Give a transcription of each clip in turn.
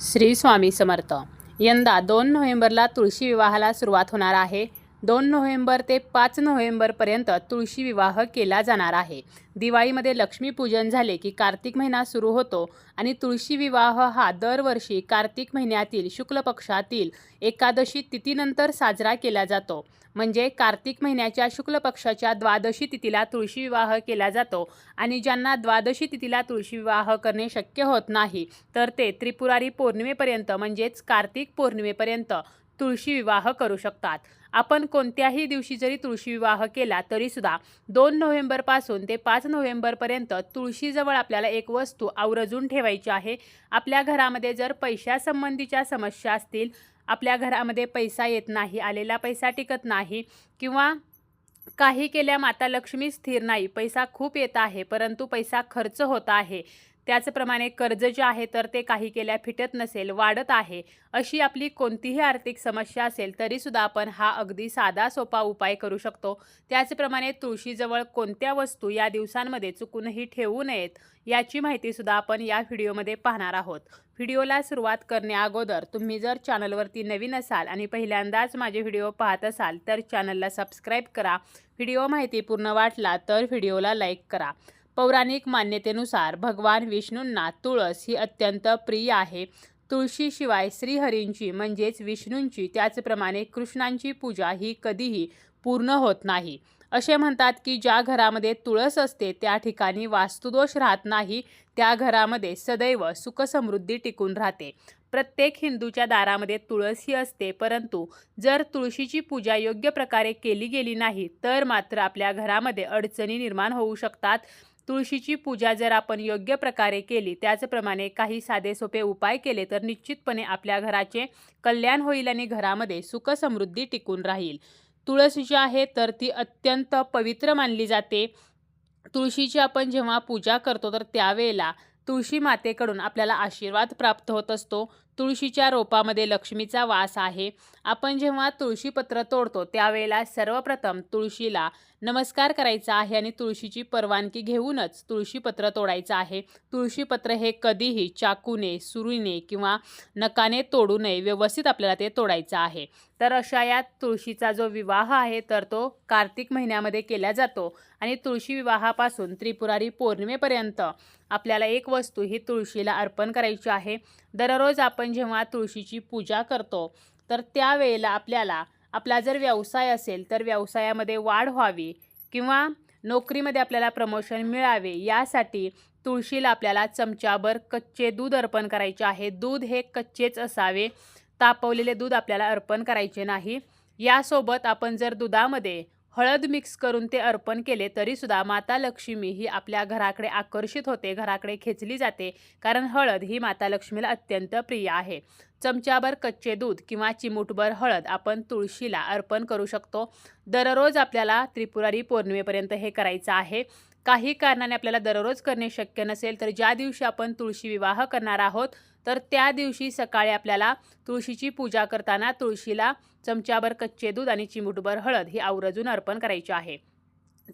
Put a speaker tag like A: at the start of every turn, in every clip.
A: श्री स्वामी समर्थ. यंदा दोन नोव्हेंबरला तुळशी विवाहाला सुरुवात होणार आहे. दोन नोव्हेंबर ते पाच नोव्हेंबरपर्यंत तुळशी विवाह केला जाणार आहे. दिवाळीमध्ये लक्ष्मीपूजन झाले की कार्तिक महिना सुरू होतो आणि तुळशी विवाह हा दरवर्षी कार्तिक महिन्यातील शुक्ल पक्षातील एकादशी तिथीनंतर साजरा केला जातो. म्हणजे कार्तिक महिन्याच्या शुक्ल पक्षाच्या द्वादशी तिथीला तुळशी विवाह केला जातो आणि ज्यांना द्वादशी तिथीला तुळशी विवाह करणे शक्य होत नाही तर ते त्रिपुरारी पौर्णिमेपर्यंत म्हणजेच कार्तिक पौर्णिमेपर्यंत तुळशी विवाह करू शकतात. आपण कोणत्याही दिवशी जरी तुळशी विवाह केला तरीसुद्धा दोन नोव्हेंबरपासून ते पाच नोव्हेंबरपर्यंत तुळशीजवळ आपल्याला एक वस्तू आवर्जून ठेवायची आहे. आपल्या घरामध्ये जर पैशासंबंधीच्या समस्या असतील आपल्या घरामध्ये पैसा येत नाही आलेला पैसा टिकत नाही किंवा काही केल्या माता लक्ष्मी स्थिर नाही पैसा खूप येत आहे परंतु पैसा खर्च होत आहे त्याचप्रमाणे कर्ज जे आहे तर ते काही केल्या फिटत नसेल वाढत आहे अशी आपली कोणतीही आर्थिक समस्या असेल तरीसुद्धा आपण हा अगदी साधा सोपा उपाय करू शकतो. त्याचप्रमाणे तुळशीजवळ कोणत्या वस्तू या दिवसांमध्ये चुकूनही ठेवू नयेत याची माहितीसुद्धा आपण या व्हिडिओमध्ये पाहणार आहोत. व्हिडिओला सुरुवात करण्याअगोदर तुम्ही जर चॅनलवरती नवीन असाल आणि पहिल्यांदाच माझे व्हिडिओ पाहत असाल तर चॅनलला सबस्क्राईब करा. व्हिडिओ माहितीपूर्ण वाटला तर व्हिडिओला लाईक करा. पौराणिक मान्यतेनुसार भगवान विष्णूंना तुळस ही अत्यंत प्रिय आहे. तुळशीशिवाय श्रीहरींची म्हणजेच विष्णूंची त्याचप्रमाणे कृष्णांची पूजा ही कधीही पूर्ण होत नाही. असे म्हणतात की ज्या घरामध्ये तुळस असते त्या ठिकाणी वास्तुदोष राहत नाही त्या घरामध्ये सदैव सुखसमृद्धी टिकून राहते. प्रत्येक हिंदूच्या दारामध्ये तुळस ही असते परंतु जर तुळशीची पूजा योग्य प्रकारे केली गेली नाही तर मात्र आपल्या घरामध्ये अडचणी निर्माण होऊ शकतात. तुळशीची पूजा जर आपण योग्य प्रकारे केली त्याचप्रमाणे काही साधे सोपे उपाय केले तर निश्चितपणे आपल्या घराचे कल्याण होईल आणि घरामध्ये सुख समृद्धी टिकून राहील. तुळस जी आहे तर ती अत्यंत पवित्र मानली जाते. तुळशीची आपण जेव्हा पूजा करतो तर त्यावेळेला तुळशी मातेकडून आपल्याला आशीर्वाद प्राप्त होत असतो. तुळशीच्या रोपामध्ये लक्ष्मीचा वास आहे. आपण जेव्हा तुळशीपत्र तोडतो त्यावेळेला सर्वप्रथम तुळशीला नमस्कार करायचा आहे आणि तुळशीची परवानगी घेऊनच तुळशीपत्र तोडायचं आहे. तुळशीपत्र हे कधीही चाकूने सुरीने किंवा नकाने तोडू नये व्यवस्थित आपल्याला ते तोडायचं आहे. तर अशा या तुळशीचा जो विवाह आहे तर तो कार्तिक महिन्यामध्ये केला जातो आणि तुळशी विवाहापासून त्रिपुरारी पौर्णिमेपर्यंत आपल्याला एक वस्तू ही तुळशीला अर्पण करायची आहे. दररोज आपण आपण जेव्हा तुळशीची पूजा करतो तर त्यावेळेला आपल्याला आपला जर व्यवसाय असेल तर व्यवसायामध्ये वाढ व्हावी किंवा नोकरीमध्ये आपल्याला प्रमोशन मिळावे यासाठी तुळशीला आपल्याला चमचाभर कच्चे दूध अर्पण करायचे आहे. दूध हे कच्चेच असावे. तापवलेले दूध आपल्याला अर्पण करायचे नाही. यासोबत आपण जर दुधामध्ये हळद मिक्स करून ते अर्पण केले तरीसुद्धा माता लक्ष्मी ही आपल्या घराकडे आकर्षित होते घराकडे खेचली जाते कारण हळद ही माता लक्ष्मीला अत्यंत प्रिय आहे. चमच्याभर कच्चे दूध किंवा चिमूटभर हळद आपण तुळशीला अर्पण करू शकतो. दररोज आपल्याला त्रिपुरारी पौर्णिमेपर्यंत हे करायचं आहे. काही कारणाने आपल्याला दररोज करणे शक्य नसेल तर ज्या दिवशी आपण तुळशी विवाह करणार आहोत तर त्या दिवशी सकाळी आपल्याला तुळशीची पूजा करताना तुळशीला चमच्याभर कच्चे दूध आणि चिमूटभर हळद ही आवर्जून अर्पण करायची आहे.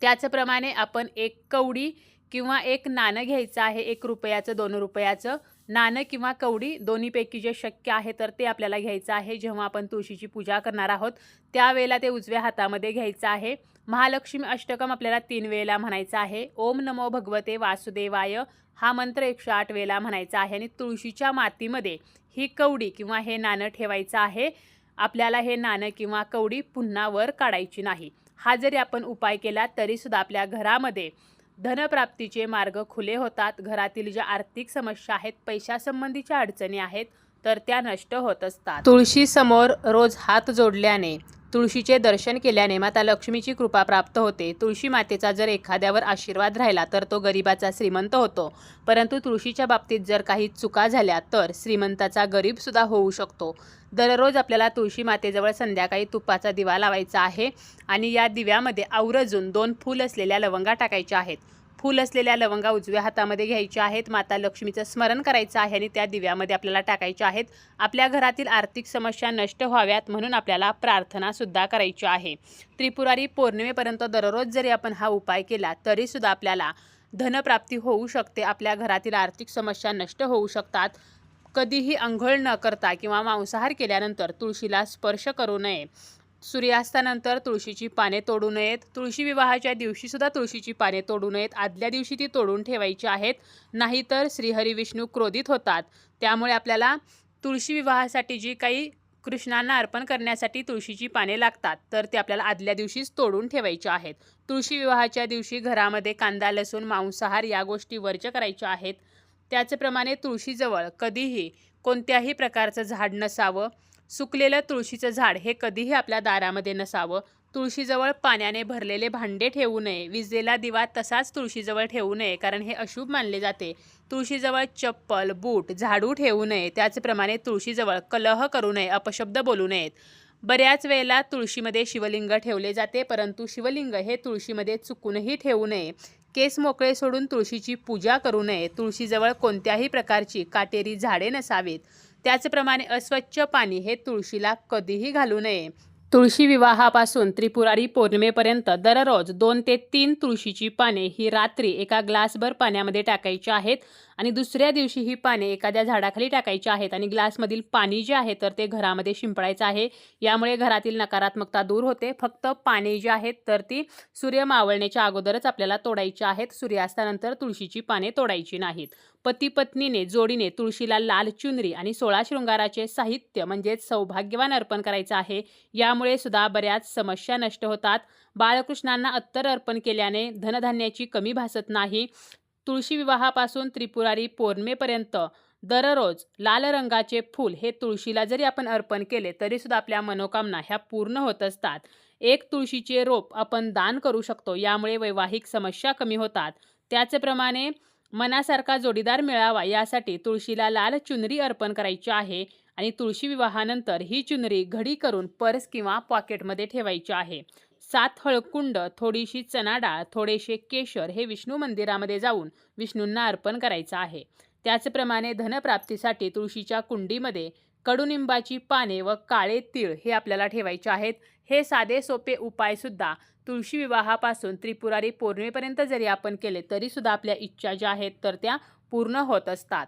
A: त्याचप्रमाणे आपण एक कवडी किंवा एक नाणं घ्यायचं आहे एक रुपयाचं दोन रुपयाचं नाणं किंवा कवडी दोन्हीपैकी जे शक्य आहे तर ते आपल्याला घ्यायचं आहे. जेव्हा आपण तुळशीची पूजा करणार आहोत त्यावेळेला ते उजव्या हातामध्ये घ्यायचं आहे. महालक्ष्मी अष्टकम आपल्याला तीन वेळेला म्हणायचं आहे. ओम नमो भगवते वासुदेवाय हा मंत्र एकशे आठ वेळेला म्हणायचा आहे. आणि तुळशीच्या मातीमध्ये ही कवडी किंवा हे नाणं ठेवायचं आहे. आपल्याला हे नाणं किंवा कवडी पुन्हा वर काढायची नाही. हा जरी आपण उपाय केला तरीसुद्धा आपल्या घरामध्ये धनप्राप्तीचे मार्ग खुले होतात. घरातील ज्या आर्थिक समस्या आहेत पैशासंबंधीच्या अडचणी आहेत तर त्या नष्ट होत असतात. तुळशीसमोर रोज हात जोडल्याने तुळशीचे दर्शन केल्याने माता लक्ष्मीची कृपा प्राप्त होते. तुळशी मातेचा जर एखाद्यावर आशीर्वाद राहिला तर तो गरिबाचा श्रीमंत होतो. परंतु तुळशीच्या बाबतीत जर काही चुका झाल्या तर श्रीमंताचा गरीबसुद्धा होऊ शकतो. दररोज आपल्याला तुळशी मातेजवळ संध्याकाळी तुपाचा दिवा लावायचा आहे आणि या दिव्यामध्ये आवर्जून दोन फूल असलेल्या लवंगा टाकायच्या आहेत. फूल असलेल्या लवंगा उजव्या हातामध्ये घ्यायच्या आहेत. माता लक्ष्मीचं स्मरण करायचं आहे आणि त्या दिव्यामध्ये आपल्याला टाकायच्या आहेत. आपल्या घरातील आर्थिक समस्या नष्ट व्हाव्यात म्हणून आपल्याला प्रार्थनासुद्धा करायची आहे. त्रिपुरारी पौर्णिमेपर्यंत दररोज जरी आपण हा उपाय केला तरीसुद्धा आपल्याला धनप्राप्ती होऊ शकते. आपल्या घरातील आर्थिक समस्या नष्ट होऊ शकतात. कधीही आंघोळ न करता किंवा मांसाहार केल्यानंतर तुळशीला स्पर्श करू नये. सूर्यास्तानंतर तुळशीची पाने तोडू नयेत. तुळशी विवाहाच्या दिवशीसुद्धा तुळशीची पाने तोडू नयेत. आदल्या दिवशी ती तोडून ठेवायची आहेत. नाहीतर श्रीहरी विष्णू क्रोधित होतात. त्यामुळे आपल्याला तुळशी विवाहासाठी जी काही कृष्णांना अर्पण करण्यासाठी तुळशीची पाने लागतात तर ती आपल्याला आदल्या दिवशीच तोडून ठेवायची आहेत. तुळशी विवाहाच्या दिवशी घरामध्ये कांदा लसूण मांसाहार या गोष्टी वर्ज करायच्या आहेत. त्याचप्रमाणे तुळशीजवळ कधीही कोणत्याही प्रकारचं झाड नसावं. सुकलेलं तुळशीचं झाड हे कधीही आपल्या दारामध्ये नसावं. तुळशीजवळ पाण्याने भरलेले भांडे ठेवू नये. विजेला दिवा तसाच तुळशीजवळ ठेवू नये कारण हे अशुभ मानले जाते. तुळशीजवळ चप्पल बूट झाडू ठेवू नये. त्याचप्रमाणे तुळशीजवळ कलह करू नये अपशब्द बोलू नयेत. बऱ्याच वेळेला तुळशीमध्ये शिवलिंग ठेवले जाते परंतु शिवलिंग हे तुळशीमध्ये चुकूनही ठेवू नये. केस मोकळे सोडून तुळशीची पूजा करू नये. तुळशीजवळ कोणत्याही प्रकारची काटेरी झाडे नसावीत. त्याचप्रमाणे अस्वच्छ पाणी हे तुळशीला कधीही घालू नये. तुळशी विवाहापासून त्रिपुरारी पौर्णिमेपर्यंत दररोज दोन ते तीन तुळशीची पाने ही रात्री एका ग्लासभर पाण्यामध्ये टाकायची आहेत आणि दुसऱ्या दिवशी ही पाने एखाद्या झाडाखाली टाकायची आहेत आणि ग्लासमधील पाणी जे आहे तर ते घरामध्ये शिंपडायचं आहे. यामुळे घरातील नकारात्मकता दूर होते. फक्त पाने जी आहेत तर ती सूर्य मावळण्याच्या अगोदरच आपल्याला तोडायची आहेत. सूर्यास्तानंतर तुळशीची पाने तोडायची नाहीत. पती पत्नीने जोडीने तुळशीला लाल चुनरी आणि सोळा शृंगाराचे साहित्य म्हणजेच सौभाग्यवान अर्पण करायचं आहे. यामुळे सुद्धा बऱ्याच समस्या नष्ट होतात. बाळकृष्णांना अत्तर अर्पण केल्याने धनधान्याची कमी भासत नाही. तुळशी विवाहापासून त्रिपुरारी पौर्णिमेपर्यंत दररोज लाल रंगाचे फूल हे तुळशीला जरी आपण अर्पण केले तरीसुद्धा आपल्या मनोकामना ह्या पूर्ण होत असतात. एक तुळशीचे रोप आपण दान करू शकतो यामुळे वैवाहिक समस्या कमी होतात. त्याचप्रमाणे मनासारखा जोडीदार मिळावा यासाठी तुळशीला लाल चुनरी अर्पण करायची आहे आणि तुळशी विवाहानंतर ही चुनरी घडी करून पर्स किंवा पॉकेटमध्ये ठेवायची आहे. सात हळकुंड थोडीशी चणाडाळ थोडेसे केशर हे विष्णू मंदिरामध्ये जाऊन विष्णूंना अर्पण करायचं आहे. त्याचप्रमाणे धनप्राप्तीसाठी तुळशीच्या कुंडीमध्ये कडुनिंबाची पाने व काळे तीळ हे आपल्याला ठेवायचे आहेत. हे साधे सोपे उपायसुद्धा तुळशी विवाहापासून त्रिपुरारी पौर्णिमेपर्यंत जरी आपण केले तरीसुद्धा आपल्या इच्छा ज्या आहेत तर त्या पूर्ण होत असतात.